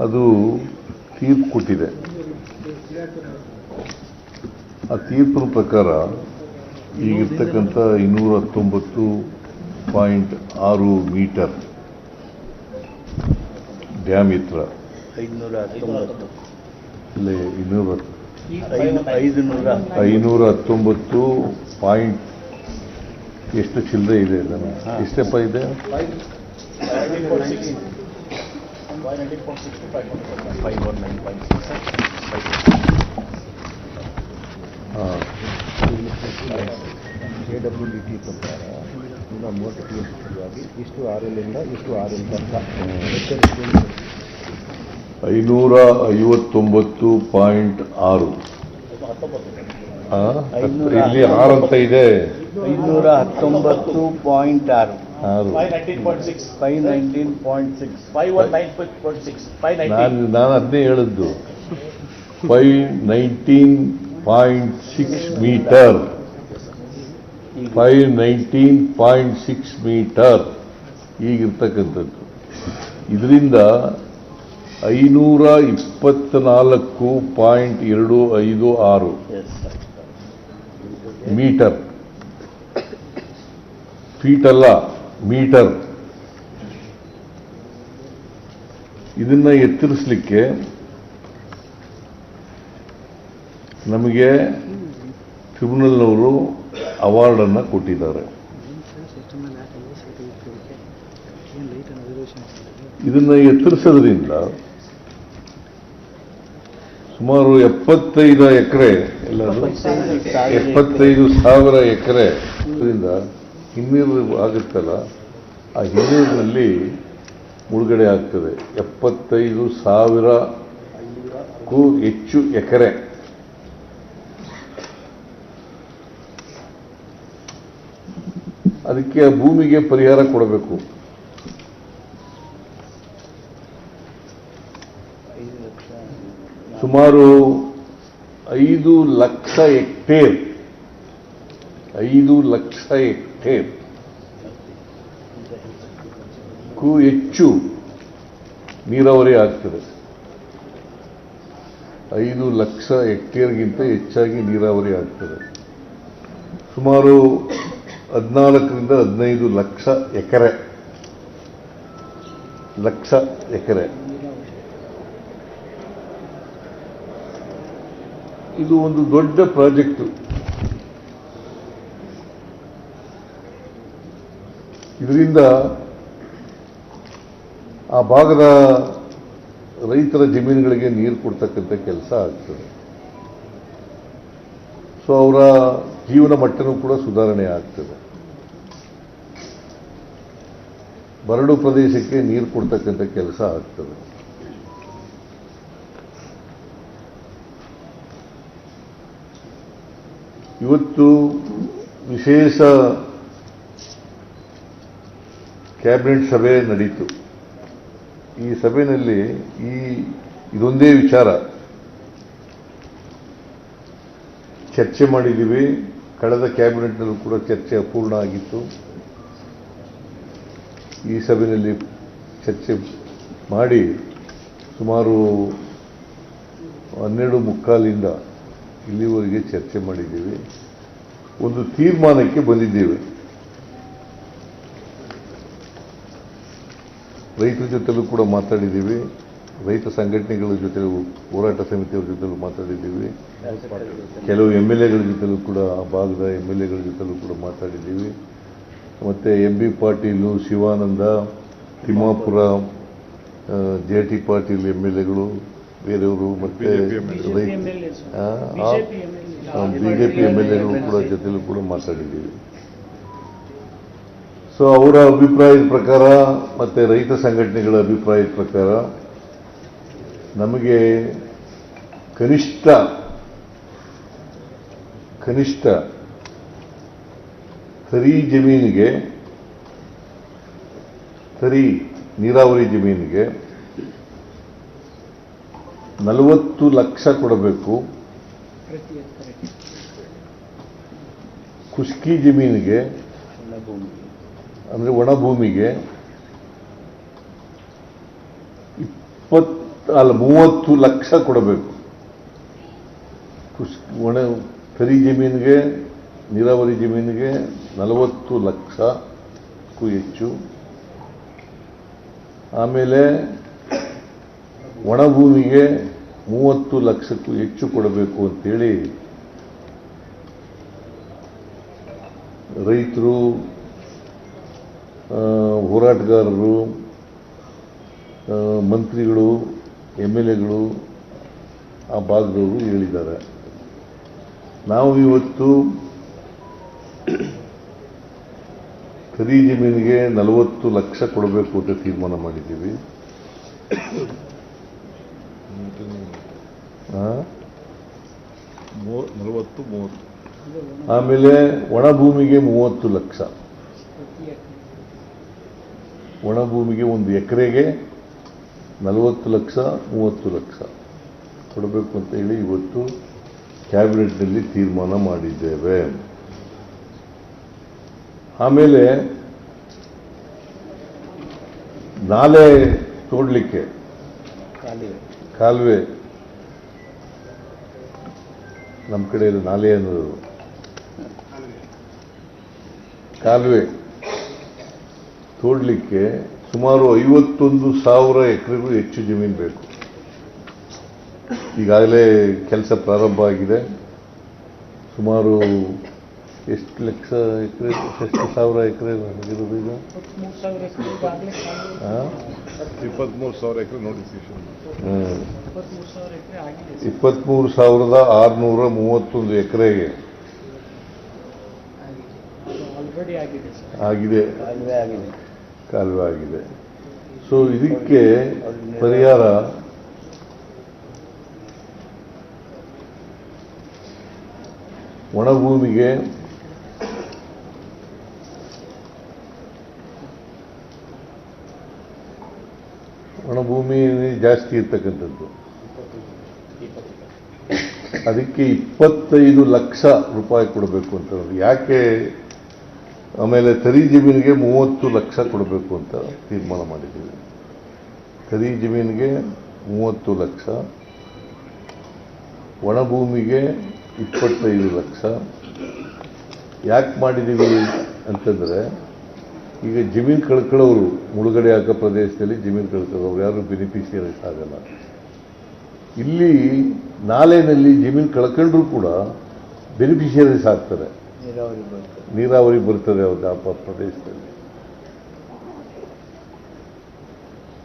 ಅದು ತೀರ್ಪು ಕೊಟ್ಟಿದೆ. ಆ ತೀರ್ಪಿನ ಪ್ರಕಾರ ಈಗಿರ್ತಕ್ಕಂಥ ಇನ್ನೂರ ಹತ್ತೊಂಬತ್ತು ಪಾಯಿಂಟ್ ಆರು ಮೀಟರ್ ಡ್ಯಾಮ್ ಇತ್ರ. ಇಲ್ಲ ಇನ್ನೂರ ಐನೂರ ಹತ್ತೊಂಬತ್ತು ಪಾಯಿಂಟ್ ಎಷ್ಟು ಚಿಲ್ಲರೆ ಇದೆ ಇದನ್ನು? ಹಾ. ಎಷ್ಟಪ್ಪ ಇದೆ? ಕೆ ಡಬ್ಲ್ಯೂ ಡಿ ಟಿ ಪ್ರಕಾರ ಇನ್ನು ಮೂವತ್ತು ಟಿ ಎಸ್ ಇಷ್ಟು ಆರ್ ಎಲ್ಲಿಂದ ಇಷ್ಟು ಆರ್ ಎಲ್ ತನಕ ಐನೂರ ಐವತ್ತೊಂಬತ್ತು ಪಾಯಿಂಟ್ ಆರು? ಐನೂರ ಇಲ್ಲಿ ಆರು ಅಂತ ಇದೆ ಐದುನೂರ ಹತ್ತೊಂಬತ್ತು ಪಾಯಿಂಟ್ ಆರು ಆರು ಫೈವ್ ನೈನ್ಟೀನ್ ಪಾಯಿಂಟ್ ಸಿಕ್ಸ್ ನಾನು ನಾನು ಅದನ್ನೇ ಹೇಳಿದ್ದು. Five nineteen point six metre five nineteen point six metre ಈಗಿರ್ತಕ್ಕಂಥದ್ದು. ಇದರಿಂದ ಐನೂರ ಇಪ್ಪತ್ನಾಲ್ಕು ಪಾಯಿಂಟ್ ಎರಡು ಐದು ಆರು ಮೀಟರ್. ಫೀಟ್ ಅಲ್ಲ. ಮೀಟರ್. ಇದನ್ನ ಎತ್ತರಿಸಲಿಕ್ಕೆ ನಮಗೆ ಟ್ರಿಬ್ಯುನಲ್ನವರು ಅವಾರ್ಡನ್ನು ಕೊಟ್ಟಿದ್ದಾರೆ. ಇದನ್ನ ಎತ್ತರಿಸೋದ್ರಿಂದ ಸುಮಾರು ಎಪ್ಪತ್ತೈದು ಎಕರೆ ಎಲ್ಲರೂ ಎಪ್ಪತ್ತೈದು ಸಾವಿರ ಎಕರೆ. ಇದರಿಂದ ಹಿನ್ನೀರು ಆಗುತ್ತಲ್ಲ, ಆ ಹಿನ್ನೀರಿನಲ್ಲಿ ಮುಳುಗಡೆ ಆಗ್ತದೆ. ಎಪ್ಪತ್ತೈದು ಸಾವಿರಕ್ಕೂ ಹೆಚ್ಚು ಎಕರೆ. ಅದಕ್ಕೆ ಆ ಭೂಮಿಗೆ ಪರಿಹಾರ ಕೊಡಬೇಕು. ಸುಮಾರು ಐದು ಲಕ್ಷ ಹೆಕ್ಟೇರ್, ಐದು ಲಕ್ಷ ಹೆಕ್ಟೇರ್ ಕ್ಕೂ ಹೆಚ್ಚು ನೀರಾವರಿ ಆಗ್ತದೆ. ಐದು ಲಕ್ಷ ಹೆಕ್ಟೇರ್ಗಿಂತ ಹೆಚ್ಚಾಗಿ ನೀರಾವರಿ ಆಗ್ತದೆ. ಸುಮಾರು ಹದಿನಾಲ್ಕರಿಂದ ಹದಿನೈದು ಲಕ್ಷ ಎಕರೆ. ಲಕ್ಷ ಎಕರೆ. ಇದು ಒಂದು ದೊಡ್ಡ ಪ್ರಾಜೆಕ್ಟ್. ಇದರಿಂದ ಆ ಭಾಗದ ರೈತರ ಜಮೀನುಗಳಿಗೆ ನೀರು ಕೊಡ್ತಕ್ಕಂಥ ಕೆಲಸ ಆಗ್ತದೆ. ಸೊ ಅವರ ಜೀವನ ಮಟ್ಟನೂ ಕೂಡ ಸುಧಾರಣೆ ಆಗ್ತದೆ. ಬರಡು ಪ್ರದೇಶಕ್ಕೆ ನೀರು ಕೊಡ್ತಕ್ಕಂಥ ಕೆಲಸ ಆಗ್ತದೆ. ಇವತ್ತು ವಿಶೇಷ ಕ್ಯಾಬಿನೆಟ್ ಸಭೆ ನಡೆಯಿತು ಈ ಸಭೆಯಲ್ಲಿ ಈ ಇದೊಂದೇ ವಿಚಾರ. ಚರ್ಚೆ ಮಾಡಿದ್ದೀವಿ. ಕಳೆದ ಕ್ಯಾಬಿನೆಟ್ನಲ್ಲೂ ಕೂಡ ಚರ್ಚೆ ಅಪೂರ್ಣ ಆಗಿತ್ತು. ಈ ಸಭೆಯಲ್ಲಿ ಚರ್ಚೆ ಮಾಡಿ ಸುಮಾರು ಹನ್ನೆರಡು ಮುಕ್ಕಾಲಿಂದ ಇಲ್ಲಿವರೆಗೆ ಚರ್ಚೆ ಮಾಡಿದ್ದೀವಿ. ಒಂದು ತೀರ್ಮಾನಕ್ಕೆ ಬಂದಿದ್ದೇವೆ. ರೈತರ ಜೊತೆಲೂ ಕೂಡ ಮಾತಾಡಿದ್ದೀವಿ. ರೈತ ಸಂಘಟನೆಗಳ ಜೊತೆ ಹೋರಾಟ ಸಮಿತಿಯವರ ಜೊತೆಲೂ ಮಾತಾಡಿದ್ದೀವಿ. ಕೆಲವು ಎಂ ಎಲ್ ಎಗಳ ಜೊತೆಲೂ ಕೂಡ ಆ ಭಾಗದ ಎಂ ಎಲ್ ಎಗಳ ಜೊತೆಲೂ ಕೂಡ ಮಾತಾಡಿದ್ದೀವಿ. ಮತ್ತು M B Patil Shivananda Timmapur J T Patil M L ಎಗಳು ಬೇರೆಯವರು ಮತ್ತೆ ಬಿಜೆಪಿ ಎಂ ಎಲ್ ಎಗಳು ಕೂಡ ಜೊತೆಲೂ ಕೂಡ ಮಾತಾಡಿದ್ದೀವಿ. ಸೊ ಅವರ ಅಭಿಪ್ರಾಯದ ಪ್ರಕಾರ ಮತ್ತು ರೈತ ಸಂಘಟನೆಗಳ ಅಭಿಪ್ರಾಯದ ಪ್ರಕಾರ ನಮಗೆ ಕನಿಷ್ಠ ಕನಿಷ್ಠ ತರಿ ಜಮೀನಿಗೆ ತರಿ ನೀರಾವರಿ ಜಮೀನಿಗೆ ನಲವತ್ತು ಲಕ್ಷ ಕೊಡಬೇಕು. ಖುಷ್ಕಿ ಜಮೀನಿಗೆ ಅಂದರೆ ಒಣ ಭೂಮಿಗೆ ಇಪ್ಪತ್ತ ಅಲ್ಲ, ಮೂವತ್ತು ಲಕ್ಷ ಕೊಡಬೇಕು. ಕೃಷಿ ಒಣ ಕರಿ ಜಮೀನಿಗೆ, ನೀರಾವರಿ ಜಮೀನಿಗೆ ನಲವತ್ತು ಲಕ್ಷಕ್ಕೂ ಹೆಚ್ಚು. ಆಮೇಲೆ ಒಣಭೂಮಿಗೆ ಮೂವತ್ತು ಲಕ್ಷಕ್ಕೂ ಹೆಚ್ಚು ಕೊಡಬೇಕು ಅಂತೇಳಿ ರೈತರು ಹೋರಾಟಗಾರರು ಮಂತ್ರಿಗಳು ಎಂ ಎಲ್ ಎಗಳು ಆ ಭಾಗದವರು ಹೇಳಿದ್ದಾರೆ. ನಾವು ಇವತ್ತು ಕರಿ ಜಮೀನಿಗೆ ನಲವತ್ತು ಲಕ್ಷ ಕೊಡಬೇಕು ಅಂತ ತೀರ್ಮಾನ ಮಾಡಿದ್ದೀವಿ. ಆ? ನಲವತ್ತು ಮೂವತ್ತು. ಆಮೇಲೆ ಒಣ ಭೂಮಿಗೆ ಮೂವತ್ತು ಲಕ್ಷ. ಒಣ ಭೂಮಿಗೆ ಒಂದು ಎಕರೆಗೆ ನಲವತ್ತು ಲಕ್ಷ ಮೂವತ್ತು ಲಕ್ಷ ಕೊಡಬೇಕು ಅಂತ ಹೇಳಿ ಇವತ್ತು ಕ್ಯಾಬಿನೆಟ್ನಲ್ಲಿ ತೀರ್ಮಾನ ಮಾಡಿದ್ದೇವೆ. ಆಮೇಲೆ ನಾಲೆ ತೋಡಲಿಕ್ಕೆ ಕಾಲುವೆ. ನಮ್ಮ ಕಡೆಯಲ್ಲಿ ನಾಲೆ ಅನ್ನೋದು. ಕಾಲುವೆ. ತೋಡ್ಲಿಕ್ಕೆ ಸುಮಾರು ಐವತ್ತೊಂದು ಸಾವಿರ ಎಕರೆಗೂ ಹೆಚ್ಚು ಜಮೀನು ಬೇಕು. ಈಗಾಗಲೇ ಕೆಲಸ ಪ್ರಾರಂಭ ಆಗಿದೆ. ಸುಮಾರು ಎಷ್ಟು ಲಕ್ಷ ಎಕರೆ ಎಷ್ಟು ಸಾವಿರ ಎಕರೆ ಆಗಿರೋದು ಈಗ? ಇಪ್ಪತ್ತ್ಮೂರು ಇಪ್ಪತ್ಮೂರು ಸಾವಿರ ಎಕರೆ ನೋಟಿಫಿಕೇಶನ್ ಇಪ್ಪತ್ತ್ಮೂರು ಇಪ್ಪತ್ಮೂರು ಸಾವಿರದ ಆರುನೂರ ಮೂವತ್ತೊಂದು ಎಕರೆಗೆ. ಆಲ್ರೆಡಿ ಆಗಿದೆ ಸರ್. ಆಗಿದೆ. ಕಾಲುವೆ ಆಗಿದೆ ಸೊ ಇದಕ್ಕೆ ಪರಿಹಾರ ಒಣಭೂಮಿಗೆ ಒಣಭೂಮಿ ಜಾಸ್ತಿ ಇರ್ತಕ್ಕಂಥದ್ದು. ಅದಕ್ಕೆ ಇಪ್ಪತ್ತೈದು ಲಕ್ಷ ರೂಪಾಯಿ ಕೊಡಬೇಕು ಅಂತ ಯಾಕೆ ಆಮೇಲೆ ತರಿ ಜಮೀನಿಗೆ ಮೂವತ್ತು ಲಕ್ಷ ಕೊಡಬೇಕು ಅಂತ ತೀರ್ಮಾನ ಮಾಡಿದ್ದೀವಿ. ತರಿ ಜಮೀನಿಗೆ ಮೂವತ್ತು ಲಕ್ಷ ಒಣಭೂಮಿಗೆ ಇಪ್ಪತ್ತೈದು ಲಕ್ಷ. ಯಾಕೆ ಮಾಡಿದ್ದೀವಿ ಅಂತಂದರೆ, ಈಗ ಜಮೀನು ಕಳ್ಕೊಳ್ಳೋರು, ಮುಳುಗಡೆ ಆಗೋ ಪ್ರದೇಶದಲ್ಲಿ ಜಮೀನು ಕಳ್ಕೊಳ್ಳೋರು, ಯಾರು ಬೆನಿಫಿಷಿಯರೀಸ್ ಆಗಲ್ಲ. ಇಲ್ಲಿ ನಾಲೆಯಲ್ಲಿ ಜಮೀನು ಕಳ್ಕೊಂಡ್ರೂ ಕೂಡ ಬೆನಿಫಿಷಿಯರೀಸ್ ಆಗ್ತಾರೆ. ನೀರಾವರಿ ಬರ್ತದೆ ಅವ್ರಿಗೆ ಆ ಪ್ರದೇಶದಲ್ಲಿ.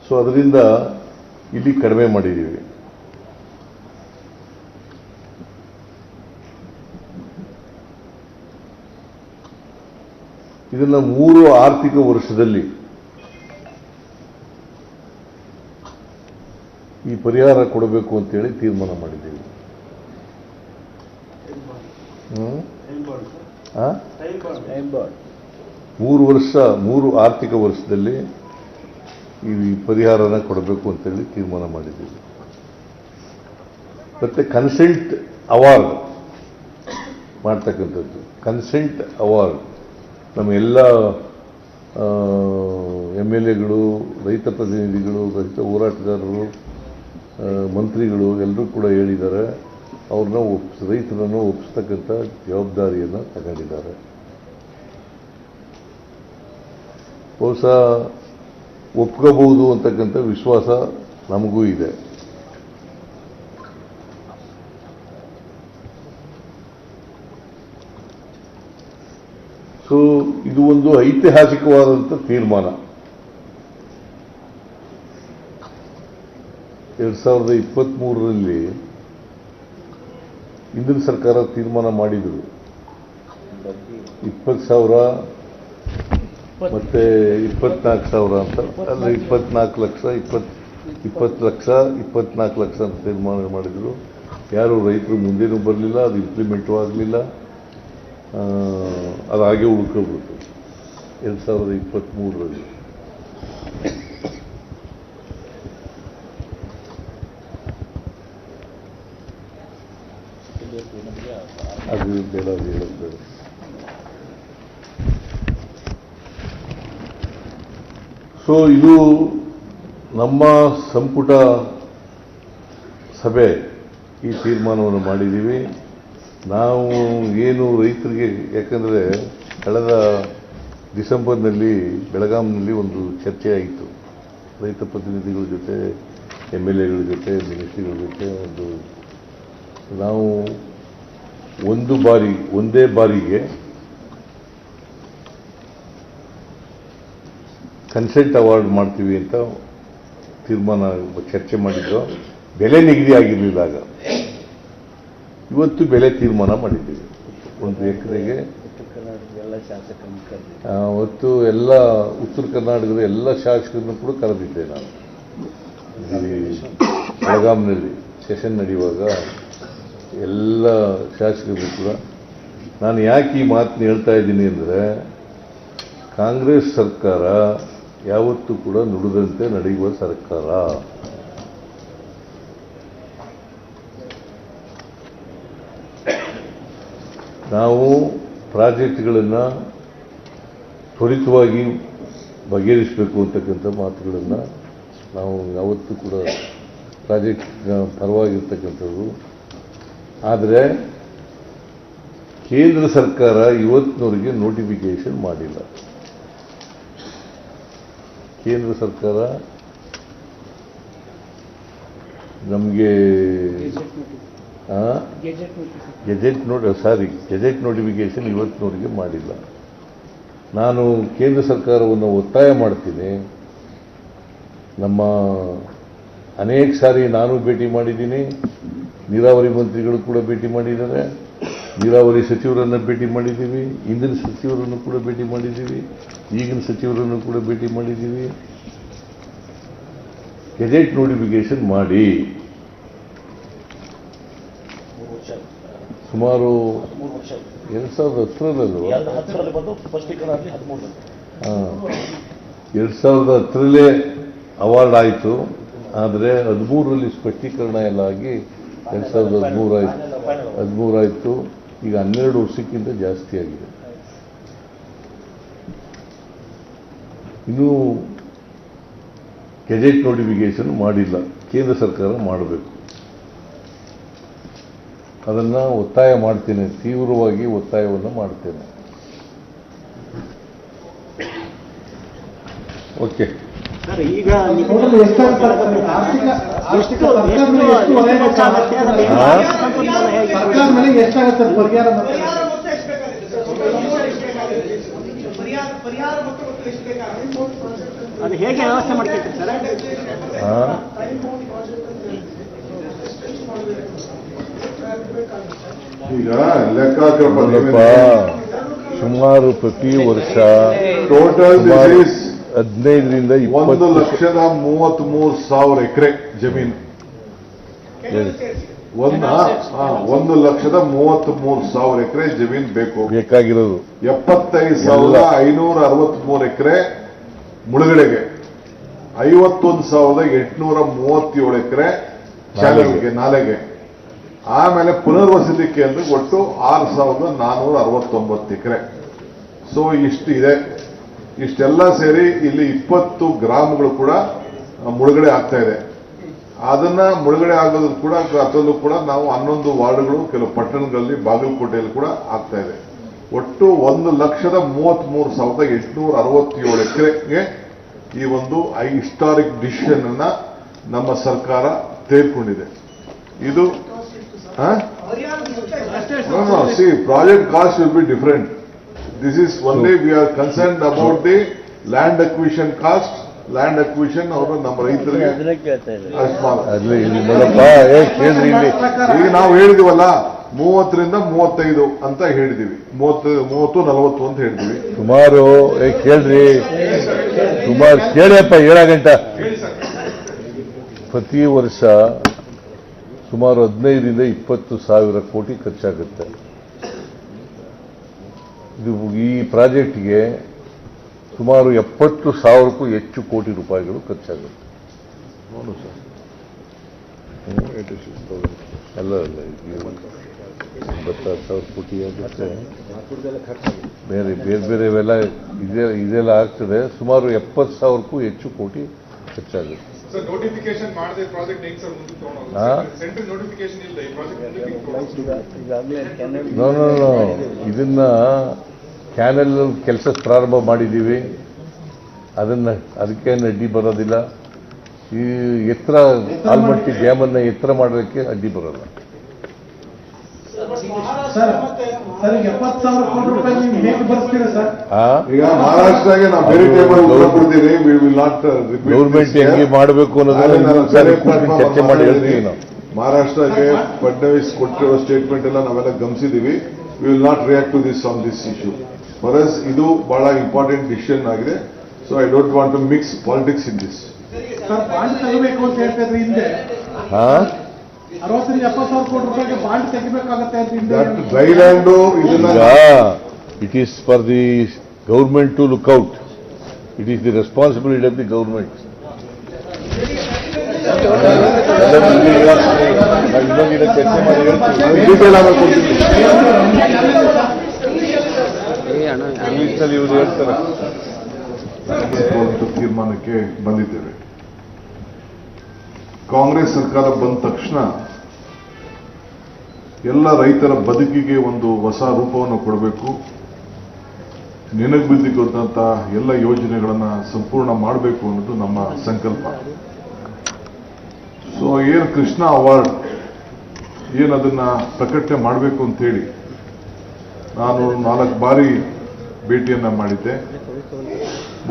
ಸೊ ಅದರಿಂದ ಇಲ್ಲಿ ಕಡಿಮೆ ಮಾಡಿದ್ದೀವಿ. ಇದನ್ನ ಮೂರು ಆರ್ಥಿಕ ವರ್ಷದಲ್ಲಿ ಈ ಪರಿಹಾರ ಕೊಡಬೇಕು ಅಂತೇಳಿ ತೀರ್ಮಾನ ಮಾಡಿದ್ದೀವಿ. ಮೂರು ವರ್ಷ, ಮೂರು ಆರ್ಥಿಕ ವರ್ಷದಲ್ಲಿ ಈ ಪರಿಹಾರನ ಕೊಡಬೇಕು ಅಂತೇಳಿ ತೀರ್ಮಾನ ಮಾಡಿದ್ದೀವಿ. ಮತ್ತೆ ಕನ್ಸೆಂಟ್ ಅವಾರ್ಡ್ ಮಾಡ್ತಕ್ಕಂಥದ್ದು. Consent award. ನಮ್ಮ ಎಲ್ಲ ಎಂ ಎಲ್ ಎಗಳು, ರೈತ ಪ್ರತಿನಿಧಿಗಳು, ರೈತ ಹೋರಾಟಗಾರರು ಮಂತ್ರಿಗಳು ಎಲ್ಲರೂ ಕೂಡ ಹೇಳಿದ್ದಾರೆ. ಅವ್ರನ್ನ ಒಪ್ಸ್ ರೈತರನ್ನು ಒಪ್ಪಿಸ್ತಕ್ಕಂಥ ಜವಾಬ್ದಾರಿಯನ್ನು ತಗೊಂಡಿದ್ದಾರೆ. ಬಹುಶಃ ಒಪ್ಕೋಬಹುದು ಅಂತಕ್ಕಂಥ ವಿಶ್ವಾಸ ನಮಗೂ ಇದೆ. ಸೊ, ಇದು ಒಂದು ಐತಿಹಾಸಿಕವಾದಂಥ ತೀರ್ಮಾನ. ಎರಡ್ ಸಾವಿರದ ಇಪ್ಪತ್ತ್ಮೂರರಲ್ಲಿ ಹಿಂದಿನ ಸರ್ಕಾರ ತೀರ್ಮಾನ ಮಾಡಿದರು. ಇಪ್ಪತ್ತು ಸಾವಿರ ಮತ್ತೆ ಇಪ್ಪತ್ನಾಲ್ಕು ಸಾವಿರ ಅಂತ ಅಲ್ಲ ಇಪ್ಪತ್ನಾಲ್ಕು ಲಕ್ಷ ಇಪ್ಪತ್ ಇಪ್ಪತ್ತು ಲಕ್ಷ ಇಪ್ಪತ್ನಾಲ್ಕು ಲಕ್ಷ ಅಂತ ತೀರ್ಮಾನ ಮಾಡಿದ್ರು. ಯಾರು ರೈತರು ಮುಂದೇನೂ ಬರಲಿಲ್ಲ, ಅದು ಇಂಪ್ಲಿಮೆಂಟು ಆಗಲಿಲ್ಲ. ಅದು ಹಾಗೆ ಉಳ್ಕೊಬಿಡ್ತು. ಎರಡು ಸಾವಿರದ ಇಪ್ಪತ್ತ್ಮೂರರಲ್ಲಿ ಅದು ಬೇಡ ಹೇಳೋದು ಬೇಡ. ಸೊ ಇದು ನಮ್ಮ ಸಂಪುಟ ಸಭೆ ಈ ತೀರ್ಮಾನವನ್ನು ಮಾಡಿದ್ದೀವಿ. ನಾವು ಏನು ರೈತರಿಗೆ, ಯಾಕಂದರೆ ಕಳೆದ ಡಿಸೆಂಬರ್ನಲ್ಲಿ, ಬೆಳಗಾಂನಲ್ಲಿ ಒಂದು ಚರ್ಚೆ ಆಯಿತು. ರೈತ ಪ್ರತಿನಿಧಿಗಳ ಜೊತೆ, ಎಂ ಎಲ್ ಎಗಳ ಜೊತೆ, ಮಿನಿಸ್ಟ್ರಿಗಳ ಜೊತೆ ಒಂದು, ನಾವು ಒಂದು ಬಾರಿ ಒಂದೇ ಬಾರಿಗೆ ಕನ್ಸೆಂಟ್ ಅವಾರ್ಡ್ ಮಾಡ್ತೀವಿ ಅಂತ ತೀರ್ಮಾನ ಚರ್ಚೆ ಮಾಡಿದ್ರು. ಬೆಲೆ ನಿಗದಿ ಆಗಿರಲಿಲ್ಲ ಆಗ. ಇವತ್ತು ಬೆಲೆ ತೀರ್ಮಾನ ಮಾಡಿದ್ದೀವಿ. ಒಂದು ಎಕರೆಗೆ ಅವತ್ತು ಎಲ್ಲ ಉತ್ತರ ಕರ್ನಾಟಕದ ಎಲ್ಲ ಶಾಸಕರನ್ನು ಕೂಡ ಕರೆದಿದ್ದೆ ನಾನು. ಬೆಳಗಾಂನಲ್ಲಿ ಸೆಷನ್ ನಡೆಯುವಾಗ ಎಲ್ಲ ಶಾಸಕರು ಕೂಡ ನಾನು ಯಾಕೆ ಈ ಮಾತನ್ನ ಹೇಳ್ತಾ ಇದ್ದೀನಿ ಅಂದರೆ ಕಾಂಗ್ರೆಸ್ ಸರ್ಕಾರ ಯಾವತ್ತೂ ಕೂಡ ನುಡಿದಂತೆ ನಡೆಯುವ ಸರ್ಕಾರ. ನಾವು ಪ್ರಾಜೆಕ್ಟ್ಗಳನ್ನು ತ್ವರಿತವಾಗಿ ಬಗೆಹರಿಸಬೇಕು ಅಂತಕ್ಕಂಥ ಮಾತುಗಳನ್ನು ನಾವು ಯಾವತ್ತೂ ಕೂಡ ಪ್ರಾಜೆಕ್ಟ್ ಪರವಾಗಿರ್ತಕ್ಕಂಥದ್ದು ಆದರೆ ಕೇಂದ್ರ ಸರ್ಕಾರ ಇವತ್ತಿನವರಿಗೆ ನೋಟಿಫಿಕೇಶನ್ ಮಾಡಿಲ್ಲ. ಕೇಂದ್ರ ಸರ್ಕಾರ ನಮಗೆ. ಗೆಜೆಟ್ ನೋಡಿ ಸಾರಿ ಗೆಜೆಟ್ ನೋಟಿಫಿಕೇಶನ್ ಇವತ್ತಿನವರಿಗೆ ಮಾಡಿಲ್ಲ. ನಾನು ಕೇಂದ್ರ ಸರ್ಕಾರವನ್ನು ಒತ್ತಾಯ ಮಾಡ್ತೀನಿ. ನಮ್ಮ ಅನೇಕ ಸಾರಿ ನಾನು ಭೇಟಿ ಮಾಡಿದ್ದೀನಿ. ನೀರಾವರಿ ಮಂತ್ರಿಗಳು ಕೂಡ ಭೇಟಿ ಮಾಡಿದ್ದಾರೆ. ನೀರಾವರಿ ಸಚಿವರನ್ನು ಭೇಟಿ ಮಾಡಿದ್ದೀವಿ. ಹಿಂದಿನ ಸಚಿವರನ್ನು ಕೂಡ ಭೇಟಿ ಮಾಡಿದ್ದೀವಿ. ಈಗಿನ ಸಚಿವರನ್ನು ಕೂಡ ಭೇಟಿ ಮಾಡಿದ್ದೀವಿ. ಗೆಜೆಟ್ ನೋಟಿಫಿಕೇಶನ್ ಮಾಡಿ. ಸುಮಾರು ಎರಡು ಸಾವಿರದ ಹತ್ತರಲ್ಲೂ ಎರಡು ಸಾವಿರದ ಹತ್ತರಲ್ಲೇ ಅವಾರ್ಡ್ ಆಯಿತು. ಆದರೆ ಹದಿಮೂರರಲ್ಲಿ ಸ್ಪಷ್ಟೀಕರಣ ಎಲ್ಲ ಆಗಿ ಎರಡು ಸಾವಿರದ ಹದಿಮೂರು ಆಯಿತು. ಹದಿಮೂರು ಈಗ ಹನ್ನೆರಡು ವರ್ಷಕ್ಕಿಂತ ಜಾಸ್ತಿ ಆಗಿದೆ. ಇನ್ನೂ ಗೆಜೆಟ್ ನೋಟಿಫಿಕೇಶನ್ ಮಾಡಿಲ್ಲ. ಕೇಂದ್ರ ಸರ್ಕಾರ ಮಾಡಬೇಕು. ಅದನ್ನು ಒತ್ತಾಯ ಮಾಡ್ತೇನೆ. ತೀವ್ರವಾಗಿ ಒತ್ತಾಯವನ್ನು ಮಾಡ್ತೇನೆ. ಓಕೆ. ಸರ್ ಈಗ ಸರ್ಕಾರ ಎಷ್ಟಾಗುತ್ತೆ ಪರಿಹಾರ ಅದು ಹೇಗೆ ವ್ಯವಸ್ಥೆ ಮಾಡ್ಕೊಳ್ತೀರಿ ಸರ್? ಈಗ ಲೆಕ್ಕಾಚಾರ ಸುಮಾರು ಪ್ರತಿ ವರ್ಷ ಟೋಟಲ್ ಹದಿನೈದರಿಂದ ಒಂದು ಲಕ್ಷದ ಮೂವತ್ತ್ ಮೂರು ಸಾವಿರ ಎಕರೆ ಜಮೀನು. ಒಂದು ಒಂದು ಲಕ್ಷದ ಮೂವತ್ತ್ ಮೂರು ಸಾವಿರ ಎಕರೆ ಜಮೀನು ಬೇಕು. ಬೇಕಾಗಿರೋದು. ಎಪ್ಪತ್ತೈದು ಸಾವಿರದ ಐನೂರ ಅರವತ್ಮೂರು ಎಕರೆ ಮುಳುಗಡೆಗೆ. ಐವತ್ತೊಂದು ಸಾವಿರದ ಎಂಟುನೂರ ಮೂವತ್ತೇಳು ಎಕರೆ ಶಾಲೆಗಳಿಗೆ ನಾಲೆಗೆ. ಆಮೇಲೆ ಪುನರ್ವಸತಿ ಕೇಂದ್ರ ಒಟ್ಟು ಆರು ಸಾವಿರದ ನಾನೂರ ಅರವತ್ತೊಂಬತ್ತು ಎಕರೆ. ಸೊ ಇಷ್ಟು ಇದೆ ಇಷ್ಟೆಲ್ಲ ಸೇರಿ ಇಲ್ಲಿ ಇಪ್ಪತ್ತು ಗ್ರಾಮಗಳು ಕೂಡ ಮುಳುಗಡೆ ಆಗ್ತಾ ಇದೆ. ಅದನ್ನ ಮುಳುಗಡೆ ಆಗೋದು ಕೂಡ ಅದರಲ್ಲೂ ಕೂಡ ನಾವು ಹನ್ನೊಂದು ವಾರ್ಡ್ಗಳು ಕೆಲವು ಪಟ್ಟಣಗಳಲ್ಲಿ ಬಾಗಲಕೋಟೆಯಲ್ಲಿ ಕೂಡ ಆಗ್ತಾ ಇದೆ. ಒಟ್ಟು ಒಂದು ಲಕ್ಷದ ಮೂವತ್ತ್ ಮೂರು ಸಾವಿರದ ಎಂಟುನೂರ ಅರವತ್ತೇಳು ಎಕರೆಗೆ ಈ ಒಂದು ಐ ಹಿಸ್ಟಾರಿಕ್ ಡಿಸಿಷನ್ ಅನ್ನ ನಮ್ಮ ಸರ್ಕಾರ ತೆಗೆದುಕೊಂಡಿದೆ. ಇದು see project cost will be different. This is only we are concerned about the land acquisition cost land acquisition ಅವರು ನಮ್ಮ ರೈತರಿಗೆ ಅದನ್ನೇ ಕೇಳ್ತಾ ಇದ್ದಾರೆ ಅಷ್ಟು ಮಾತ್ರ. ಅಲ್ಲಿ ಇಲ್ಲಿ ನೋಡಪ್ಪ ಏ ಕೇಳ್ರಿ ಇಲ್ಲಿ. ಈಗ ನಾವು ಹೇಳಿದಿವಲ್ಲ ಮೂವತ್ತರಿಂದ ಮೂವತ್ತೈದು ಅಂತ ಹೇಳಿದೀವಿ. ಮೂವತ್ತು ಮೂವತ್ತು ನಲವತ್ತು ಅಂತ ಹೇಳಿದೀವಿ. ಸುಮಾರು ಏ ಕೇಳ್ರಿ. ಸುಮಾರು ಕೇಳಿಯಪ್ಪ ಏಳ ಗಂಟ ಪ್ರತಿ ವರ್ಷ ಸುಮಾರು ಹದಿನೈದರಿಂದ ಇಪ್ಪತ್ತು ಸಾವಿರ ಕೋಟಿ ಖರ್ಚಾಗುತ್ತೆ. ಇದು ಈ ಪ್ರಾಜೆಕ್ಟ್ಗೆ ಸುಮಾರು ಎಪ್ಪತ್ತು ಸಾವಿರಕ್ಕೂ ಹೆಚ್ಚು ಕೋಟಿ ರೂಪಾಯಿಗಳು ಖರ್ಚಾಗುತ್ತೆ. ನೋಡು ಸರ್. ಅಲ್ಲ ಅಲ್ಲ ಎಂಬತ್ತಾರು ಸಾವಿರ ಕೋಟಿ ಆಗುತ್ತೆ. ಬೇರೆ ಬೇರೆ ಬೇರೆವೆಲ್ಲ ಇದೇ ಇದೆಲ್ಲ ಆಗ್ತದೆ. ಸುಮಾರು ಎಪ್ಪತ್ತು ಸಾವಿರಕ್ಕೂ ಹೆಚ್ಚು ಕೋಟಿ ಖರ್ಚಾಗುತ್ತೆ. ಇದನ್ನ ಕ್ಯಾನಲ್ ಕೆಲಸ ಪ್ರಾರಂಭ ಮಾಡಿದ್ದೀವಿ ಅದನ್ನ ಅದಕ್ಕೇನು ಅಡ್ಡಿ ಬರೋದಿಲ್ಲ. ಈ ಎತ್ತರ ಆಲ್ಮಟ್ಟಿ ಡ್ಯಾಮನ್ನು ಎತ್ತರ ಮಾಡೋದಕ್ಕೆ ಅಡ್ಡಿ ಬರೋಲ್ಲ. ಸರ್ ಸರ್ ಎಪ್ಪತ್ತು ಸಾವಿರ ಕೋಟಿ ರೂಪಾಯಿ ನೀವು ಹೇಗೆ ಬರ್ತೀರಾ ಸರ್? ಈಗ ಮಹಾರಾಷ್ಟ್ರಗೆ ನಾವು ಬೇರೆ ಟೇಬಲ್ ಉತ್ತರ ಕೊಡ್ತೀವಿ ವಿ ವಿಲ್ ನಾಟ್ ಗೌರ್ಮೆಂಟ್ ಹೆಂಗೆ ಮಾಡಬೇಕು ಅನ್ನೋದನ್ನ ಚರ್ಚೆ ಮಾಡಿ ಹೇಳ್ತೀವಿ ನಾವು. ಮಹಾರಾಷ್ಟ್ರಗೆ ಫಡ್ನವೀಸ್ ಕೊಟ್ಟಿರೋ ಸ್ಟೇಟ್ಮೆಂಟ್ ಎಲ್ಲ ನಾವೆಲ್ಲ ಗಮನಿಸಿದೀವಿ. We will not react to this on this issue for us ಇದು ಬಹಳ ಇಂಪಾರ್ಟೆಂಟ್ ಡಿಸಿಷನ್ ಆಗಿದೆ. So I don't want to mix politics in this sir bond ತೆಗಬೇಕು ಅಂತ ಹೇಳ್ತಾ ಇದ್ರಿ ಹಿಂದೆ. ಹಾ ಅರವತ್ತರಿಂದ ಎಪ್ಪತ್ತು ಸಾವಿರ ಕೋಟಿ ರೂಪಾಯಿಗೆ ಬಾಂಡ್ ತೆಗಿಬೇಕಾಗತ್ತೆ ಅಂತ ಹಿಂದೆ ದಟ್ ಡ್ರೈಲ್ಯಾಂಡ್ ಇದನ್ನ ಈಗ it is for the government to look out it is the responsibility of the government ಇನ್ನೊಂದಿನ ಚರ್ಚೆ ಮಾಡಿ ಹೇಳ್ತೀವಿ. ಡೀಟೇಲ್ ಆಗಿ ಕೊಡ್ತೀನಿ ಇಂಗ್ಲಿಷ್ನಲ್ಲಿ ಇವ್ರು ಹೇಳ್ತಾರೆ ಒಂದು ತೀರ್ಮಾನಕ್ಕೆ ಬಂದಿದ್ದೇವೆ ಕಾಂಗ್ರೆಸ್ ಸರ್ಕಾರ ಬಂದ ತಕ್ಷಣ ಎಲ್ಲ ರೈತರ ಬದುಕಿಗೆ ಒಂದು ಹೊಸ ರೂಪವನ್ನು ಕೊಡಬೇಕು. ನೆನಗುದಿಗೊಂಡಂತ ಎಲ್ಲ ಯೋಜನೆಗಳನ್ನು ಸಂಪೂರ್ಣ ಮಾಡಬೇಕು ಅನ್ನೋದು ನಮ್ಮ ಸಂಕಲ್ಪ. ಸೊ ಏನು ಕೃಷ್ಣ ಅವಾರ್ಡ್? ಏನದನ್ನ ಪ್ರಕಟಣೆ ಮಾಡಬೇಕು ಅಂತೇಳಿ ನಾನು ನಾಲ್ಕು ಬಾರಿ ಭೇಟಿಯನ್ನ ಮಾಡಿದ್ದೆ.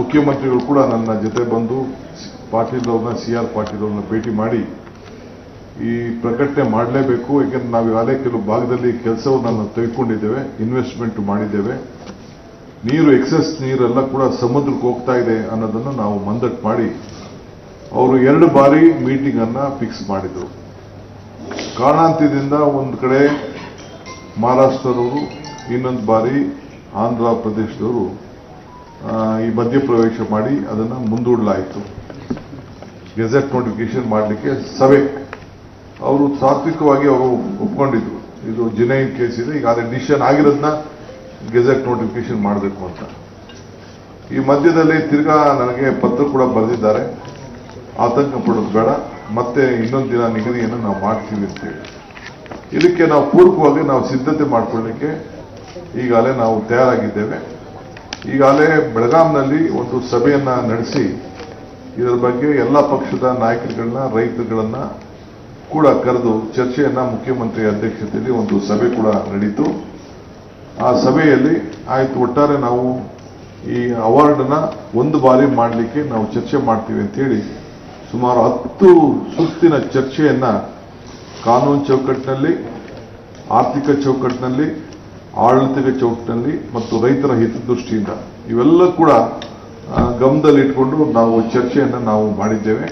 ಮುಖ್ಯಮಂತ್ರಿಗಳು ಕೂಡ ನನ್ನ ಜೊತೆ ಬಂದು ಪಾಟೀಲ್ ಅವ್ರನ್ನ ಸಿ ಆರ್ ಪಾಟೀಲ್ ಅವ್ರನ್ನ ಭೇಟಿ ಮಾಡಿ ಈ ಪ್ರಕಟಣೆ ಮಾಡಲೇಬೇಕು ಯಾಕೆಂದ್ರೆ ನಾವು ಈಗಾಗಲೇ ಕೆಲವು ಭಾಗದಲ್ಲಿ ಕೆಲಸವನ್ನು ತೆಗೆದುಕೊಂಡಿದ್ದೇವೆ ಇನ್ವೆಸ್ಟ್ಮೆಂಟ್ ಮಾಡಿದ್ದೇವೆ. ನೀರು ಎಕ್ಸೆಸ್ ನೀರೆಲ್ಲ ಕೂಡ ಸಮುದ್ರಕ್ಕೆ ಹೋಗ್ತಾ ಇದೆ ಅನ್ನೋದನ್ನು ನಾವು ಮಂದಟ್ ಮಾಡಿ, ಅವರು ಎರಡು ಬಾರಿ ಮೀಟಿಂಗ್ ಅನ್ನ ಫಿಕ್ಸ್ ಮಾಡಿದರು. ಕಾರಣಾಂತ್ಯದಿಂದ ಒಂದು ಕಡೆ ಮಹಾರಾಷ್ಟ್ರದವರು, ಇನ್ನೊಂದು ಬಾರಿ ಆಂಧ್ರ ಪ್ರದೇಶದವರು ಈ ಮಧ್ಯಪ್ರವೇಶ ಮಾಡಿ ಅದನ್ನು ಮುಂದೂಡಲಾಯಿತು. ಗೆಜೆಟ್ ನೋಟಿಫಿಕೇಶನ್ ಮಾಡಲಿಕ್ಕೆ ಸಭೆ ಅವರು ತಾತ್ವಿಕವಾಗಿ ಅವರು ಒಪ್ಕೊಂಡಿದ್ರು. ಇದು ಜಿನೈನ್ ಕೇಸ್ ಇದೆ. ಈಗ ಅದೇ ಡಿಸಿಷನ್ ಆಗಿರೋದನ್ನ ಗೆಜೆಟ್ ನೋಟಿಫಿಕೇಶನ್ ಮಾಡಬೇಕು ಅಂತ. ಈ ಮಧ್ಯದಲ್ಲಿ ತಿರ್ಗಾ ನನಗೆ ಪತ್ರ ಕೂಡ ಬರೆದಿದ್ದಾರೆ. ಆತಂಕ ಪಡೋದು ಬೇಡ. ಮತ್ತೆ ಇನ್ನೊಂದು ದಿನ ನಿಗದಿಯನ್ನು ನಾವು ಮಾಡ್ತೀವಿ ಅಂತೇಳಿ ಇದಕ್ಕೆ ನಾವು ಪೂರ್ವಕವಾಗಿ ನಾವು ಸಿದ್ಧತೆ ಮಾಡಿಕೊಳ್ಳಿಕ್ಕೆ ಈಗಾಗಲೇ ನಾವು ತಯಾರಾಗಿದ್ದೇವೆ. ಈಗಾಗಲೇ ಬೆಳಗಾಂನಲ್ಲಿ ಒಂದು ಸಭೆಯನ್ನ ನಡೆಸಿ, ಇದರ ಬಗ್ಗೆ ಎಲ್ಲ ಪಕ್ಷದ ನಾಯಕರುಗಳನ್ನ, ರೈತರುಗಳನ್ನ ಕೂಡ ಕರೆದು ಚರ್ಚೆಯನ್ನ ಮುಖ್ಯಮಂತ್ರಿ ಅಧ್ಯಕ್ಷತೆಯಲ್ಲಿ ಒಂದು ಸಭೆ ಕೂಡ ನಡೀತು. ಆ ಸಭೆಯಲ್ಲಿ ಆಯ್ತು, ಒಟ್ಟಾರೆ ನಾವು ಈ ಅವಾರ್ಡ್ನ ಒಂದು ಬಾರಿ ಮಾಡಲಿಕ್ಕೆ ನಾವು ಚರ್ಚೆ ಮಾಡ್ತೀವಿ ಅಂತೇಳಿ ಸುಮಾರು ಹತ್ತು ಸುತ್ತಿನ ಚರ್ಚೆಯನ್ನ ಕಾನೂನು ಚೌಕಟ್ಟಿನಲ್ಲಿ, ಆರ್ಥಿಕ ಚೌಕಟ್ಟಿನಲ್ಲಿ, ಆಡಳಿತದ ಚೌಕಟ್ಟಿನಲ್ಲಿ ಮತ್ತು ರೈತರ ಹಿತದೃಷ್ಟಿಯಿಂದ ಇವೆಲ್ಲ ಕೂಡ ಗಮನದಲ್ಲಿ ಇಟ್ಕೊಂಡು ನಾವು ಚರ್ಚೆಯನ್ನು ನಾವು ಮಾಡಿದ್ದೇವೆ.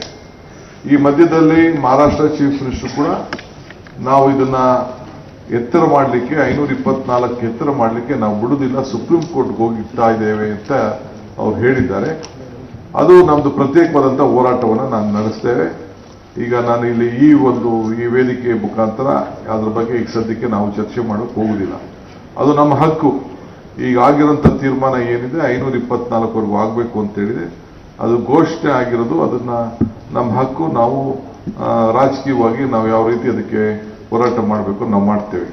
ಈ ಮಧ್ಯದಲ್ಲಿ ಮಹಾರಾಷ್ಟ್ರ ಚೀಫ್ ಮಿನಿಸ್ಟರ್ ಕೂಡ ನಾವು ಇದನ್ನ ಎತ್ತರ ಮಾಡಲಿಕ್ಕೆ ಐನೂರ ಇಪ್ಪತ್ನಾಲ್ಕು ಎತ್ತರ ಮಾಡಲಿಕ್ಕೆ ನಾವು ಬಿಡುವುದಿಲ್ಲ. ಸುಪ್ರೀಂ ಕೋರ್ಟ್ಗೆ ಹೋಗಿಡ್ತಾ ಇದ್ದೇವೆ ಅಂತ ಅವ್ರು ಹೇಳಿದ್ದಾರೆ. ಅದು ನಮ್ಮದು ಪ್ರತ್ಯೇಕವಾದಂಥ ಹೋರಾಟವನ್ನು ನಾನು ನಡೆಸ್ತೇವೆ. ಈಗ ನಾನು ಇಲ್ಲಿ ಈ ಒಂದು ಈ ವೇದಿಕೆ ಮುಖಾಂತರ ಅದ್ರ ಬಗ್ಗೆ ಈಗ ಸದ್ಯಕ್ಕೆ ನಾವು ಚರ್ಚೆ ಮಾಡೋಕೆ ಹೋಗುವುದಿಲ್ಲ ಅದು ನಮ್ಮ ಹಕ್ಕು. ಈಗ ಆಗಿರೋಂಥ ತೀರ್ಮಾನ ಏನಿದೆ ಐನೂರ ಇಪ್ಪತ್ನಾಲ್ಕವರೆಗೂ ಆಗಬೇಕು ಅಂತ ಹೇಳಿದೆ. ಅದು ಘೋಷಣೆ ಆಗಿರೋದು, ಅದನ್ನ ನಮ್ಮ ಹಕ್ಕು, ನಾವು ರಾಜಕೀಯವಾಗಿ ನಾವು ಯಾವ ರೀತಿ ಅದಕ್ಕೆ ಹೋರಾಟ ಮಾಡಬೇಕು ನಾವು ಮಾಡ್ತೇವೆ.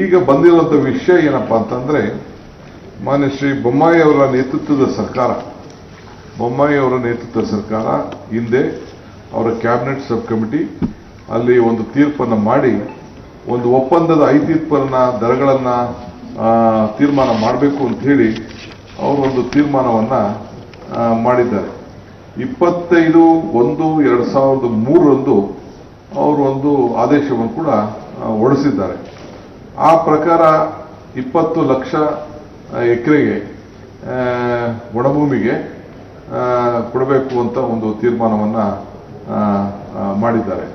ಈಗ ಬಂದಿರುವಂತ ವಿಷಯ ಏನಪ್ಪಾ ಅಂತಂದ್ರೆ, ಮಾನ್ಯ ಶ್ರೀ ಬೊಮ್ಮಾಯಿ ಅವರ ನೇತೃತ್ವದ ಸರ್ಕಾರ, ಬೊಮ್ಮಾಯಿ ಅವರ ನೇತೃತ್ವದ ಸರ್ಕಾರ ಹಿಂದೆ ಅವರ ಕ್ಯಾಬಿನೆಟ್ ಸಬ್ ಕಮಿಟಿ ಅಲ್ಲಿ ಒಂದು ತೀರ್ಪನ್ನು ಮಾಡಿ, ಒಂದು ಒಪ್ಪಂದದ ಐತಿತ್ಪರನ ದರಗಳನ್ನ ತೀರ್ಮಾನ ಮಾಡಬೇಕು ಅಂತ ಹೇಳಿ ಅವರು ಒಂದು ತೀರ್ಮಾನವನ್ನ ಮಾಡಿದ್ದಾರೆ. ಇಪ್ಪತ್ತೈದು ಒಂದು ಎರಡು ಸಾವಿರದ ಮೂರರಂದು ಅವರು ಒಂದು ಆದೇಶವನ್ನು ಕೂಡ ಹೊಡಿಸಿದ್ದಾರೆ ಆ ಪ್ರಕಾರ ಇಪ್ಪತ್ತು ಲಕ್ಷ ಎಕರೆಗೆ ಒಣಭೂಮಿಗೆ ಕೊಡಬೇಕು ಅಂತ ಒಂದು ತೀರ್ಮಾನವನ್ನ ಮಾಡಿದ್ದಾರೆ.